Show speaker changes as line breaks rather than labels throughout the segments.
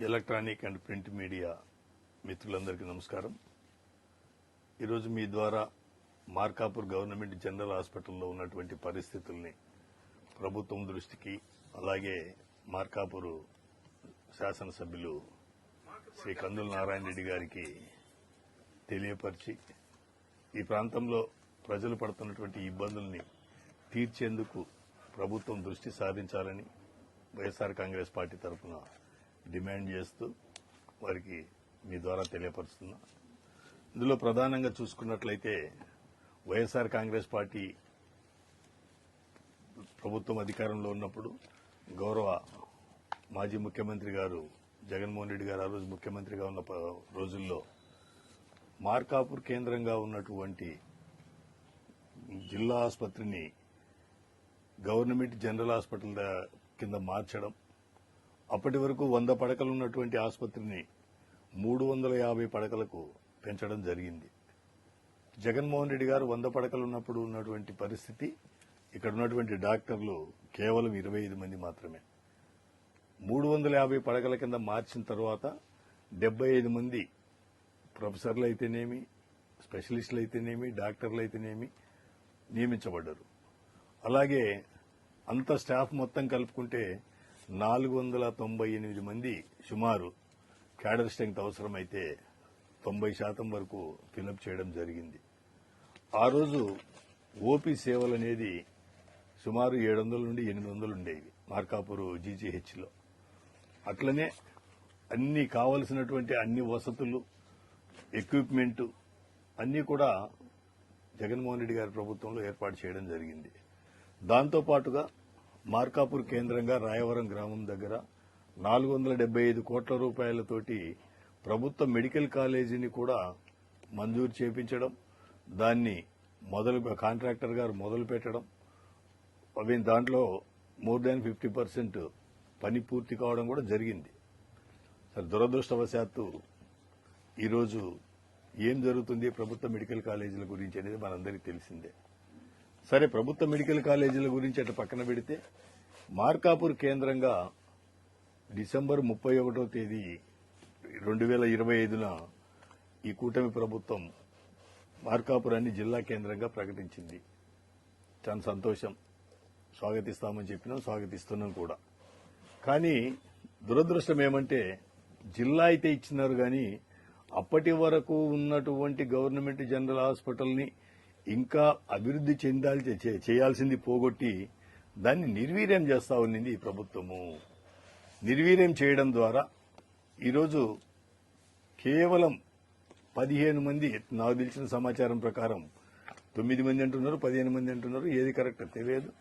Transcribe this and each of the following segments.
Electronic and print media మిత్రులందరికీ నమస్కారం. ఈరోజు మీ ద్వారా మార్కాపూర్ గవర్నమెంట్ జనరల్ హాస్పిటల్లో ఉన్నటువంటి పరిస్థితుల్ని ప్రభుత్వం దృష్టికి అలాగే మార్కాపూర్ శాసనసభ్యులు శ్రీ కందుల నారాయణ రెడ్డి గారికి తెలియపరిచి ఈ ప్రాంతంలో ప్రజలు పడుతున్నటువంటి ఇబ్బందుల్ని తీర్చేందుకు ప్రభుత్వం దృష్టి సారించాలని వైఎస్ఆర్ కాంగ్రెస్ పార్టీ తరఫున డిమాండ్ చేస్తూ వారికి మీ ద్వారా తెలియపరుస్తున్నా. ఇందులో ప్రధానంగా చూసుకున్నట్లయితే వైఎస్ఆర్ కాంగ్రెస్ పార్టీ ప్రభుత్వం అధికారంలో ఉన్నప్పుడు గౌరవ మాజీ ముఖ్యమంత్రి గారు జగన్మోహన్ రెడ్డి గారు ఆ రోజు ముఖ్యమంత్రిగా ఉన్న రోజుల్లో మార్కాపూర్ కేంద్రంగా ఉన్నటువంటి జిల్లా ఆసుపత్రిని గవర్నమెంట్ జనరల్ హాస్పిటల్ కింద మార్చడం అప్పటి వరకు వంద పడకలు ఉన్నటువంటి ఆసుపత్రిని మూడు వందల యాభై పడకలకు పెంచడం జరిగింది. జగన్మోహన్ రెడ్డి గారు వంద పడకలు ఉన్నప్పుడు ఉన్నటువంటి పరిస్థితి ఇక్కడ ఉన్నటువంటి డాక్టర్లు కేవలం ఇరవై ఐదు మంది మాత్రమే. మూడు వందల యాభై పడకల కింద మార్చిన తర్వాత డెబ్బై ఐదు మంది ప్రొఫెసర్లు అయితేనేమి స్పెషలిస్టులు అయితేనేమి డాక్టర్లు అయితేనేమి నియమించబడ్డారు. అలాగే అంత స్టాఫ్ మొత్తం కలుపుకుంటే నాలుగు వందల తొంభై ఎనిమిది మంది సుమారు క్యాడర్ స్ట్రెంగ్త్ అవసరమైతే తొంభై శాతం వరకు ఫిలప్ చేయడం జరిగింది. ఆ రోజు ఓపీ సేవలు అనేది సుమారు ఏడు వందల నుండి ఎనిమిది వందలు ఉండేవి మార్కాపూర్ జీజీహెచ్లో. అట్లనే అన్ని కావలసినటువంటి అన్ని వసతులు ఎక్విప్మెంట్ అన్నీ కూడా జగన్మోహన్ రెడ్డి గారి ప్రభుత్వంలో ఏర్పాటు చేయడం జరిగింది. దాంతోపాటుగా మార్కాపూర్ కేంద్రంగా రాయవరం గ్రామం దగ్గర నాలుగు వందల డెబ్బై ఐదు కోట్ల రూపాయలతోటి ప్రభుత్వ మెడికల్ కాలేజీని కూడా మంజూరు చేపించడం దాన్ని మొదలు కాంట్రాక్టర్ గారు మొదలు పెట్టడం అవి దాంట్లో మోర్ దాన్ ఫిఫ్టీ పర్సెంట్ పని పూర్తి కావడం కూడా జరిగింది. సరే దురదృష్టవశాత్తు ఈరోజు ఏం జరుగుతుంది ప్రభుత్వ మెడికల్ కాలేజీల గురించి అనేది మనందరికీ తెలిసిందే. సరే ప్రభుత్వ మెడికల్ కాలేజీల గురించి అటు పక్కన పెడితే మార్కాపూర్ కేంద్రంగా డిసెంబర్ ముప్పై ఒకటో తేదీ రెండు వేల ఇరవై ఐదున ఈ కూటమి ప్రభుత్వం మార్కాపురాన్ని జిల్లా కేంద్రంగా ప్రకటించింది. చాలా సంతోషం. స్వాగతిస్తామని చెప్పినాం స్వాగతిస్తున్నాం కూడా. కానీ దురదృష్టం ఏమంటే జిల్లా అయితే ఇచ్చినారు కానీ అప్పటి వరకు ఉన్నటువంటి గవర్నమెంట్ జనరల్ హాస్పిటల్ని ఇంకా అభివృద్ధి చెందాలి చే- చేయాల్సింది పోగొట్టి దాన్ని నిర్వీర్యం చేస్తా ఉన్నింది ఈ ప్రభుత్వము. నిర్వీర్యం చేయడం ద్వారా ఈరోజు కేవలం పదిహేను మంది నాకు తెలిసిన సమాచారం ప్రకారం తొమ్మిది మంది అంటున్నారు పదిహేను మంది అంటున్నారు ఏది కరెక్ట్ తెలియదు.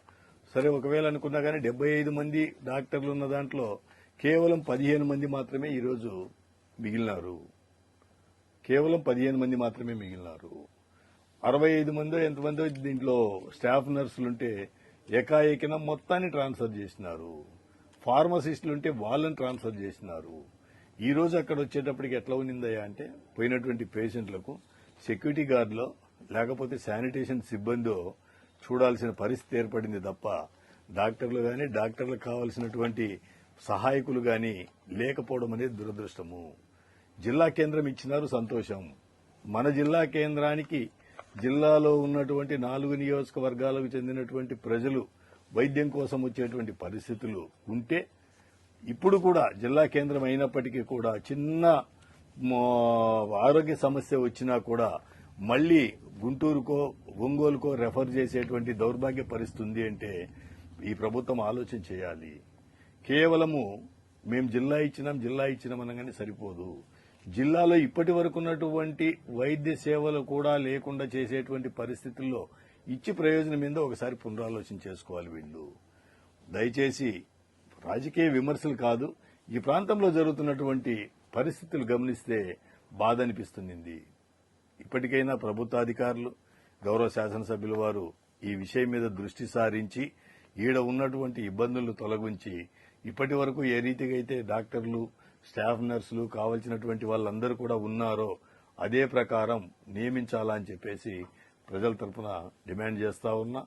సరే ఒకవేళ అనుకున్నా కానీ డెబ్బై ఐదు మంది డాక్టర్లు ఉన్న దాంట్లో కేవలం పదిహేను మంది మాత్రమే ఈరోజు మిగిలినారు. కేవలం పదిహేను మంది మాత్రమే మిగిలినారు. అరవై ఐదు మందో ఎంతమందో దీంట్లో స్టాఫ్ నర్సులుంటే ఏకాఏకిన మొత్తాన్ని ట్రాన్స్ఫర్ చేసినారు. ఫార్మసిస్టులుంటే వాళ్ళని ట్రాన్స్ఫర్ చేసినారు. ఈ రోజు అక్కడ వచ్చేటప్పటికి ఎట్లా ఉన్నిందయ్యా అంటే పోయినటువంటి పేషెంట్లకు సెక్యూరిటీ గార్డులో లేకపోతే శానిటేషన్ సిబ్బందో చూడాల్సిన పరిస్థితి ఏర్పడింది తప్ప డాక్టర్లు కానీ డాక్టర్లకు కావాల్సినటువంటి సహాయకులు కానీ లేకపోవడం అనేది దురదృష్టము. జిల్లా కేంద్రం ఇచ్చినారు సంతోషం. మన జిల్లా కేంద్రానికి జిల్లాలో ఉన్నటువంటి నాలుగు నియోజకవర్గాలకు చెందినటువంటి ప్రజలు వైద్యం కోసం వచ్చేటువంటి పరిస్థితులు ఉంటే ఇప్పుడు కూడా జిల్లా కేంద్రం అయినప్పటికీ కూడా చిన్న ఆరోగ్య సమస్య వచ్చినా కూడా మళ్ళీ గుంటూరుకో ఒంగోలుకో రెఫర్ చేసేటువంటి దౌర్భాగ్య పరిస్థితుంది అంటే ఈ ప్రభుత్వం ఆలోచన చేయాలి. కేవలము మేము జిల్లా ఇచ్చినాం జిల్లా ఇచ్చినాం అనగానే సరిపోదు. జిల్లాలో ఇప్పటి వరకు ఉన్నటువంటి వైద్య సేవలు కూడా లేకుండా చేసేటువంటి పరిస్థితుల్లో ఇచ్చి ప్రయోజనం మీద ఒకసారి పునరాలోచన చేసుకోవాలి వీళ్ళు. దయచేసి రాజకీయ విమర్శలు కాదు ఈ ప్రాంతంలో జరుగుతున్నటువంటి పరిస్థితులు గమనిస్తే బాధ అనిపిస్తుంది ఇప్పటికైనా ప్రభుత్వాధికారులు గౌరవ శాసనసభ్యుల వారు ఈ విషయం మీద దృష్టి సారించి ఈడ ఉన్నటువంటి ఇబ్బందులను తొలగించి ఇప్పటి వరకు ఏ రీతిగా అయితే డాక్టర్లు స్టాఫ్ నర్సులు కావలసినటువంటి వాళ్ళందరూ కూడా ఉన్నారో అదే ప్రకారం నియమించాలని చెప్పేసి ప్రజల తరపున డిమాండ్ చేస్తా ఉన్నా.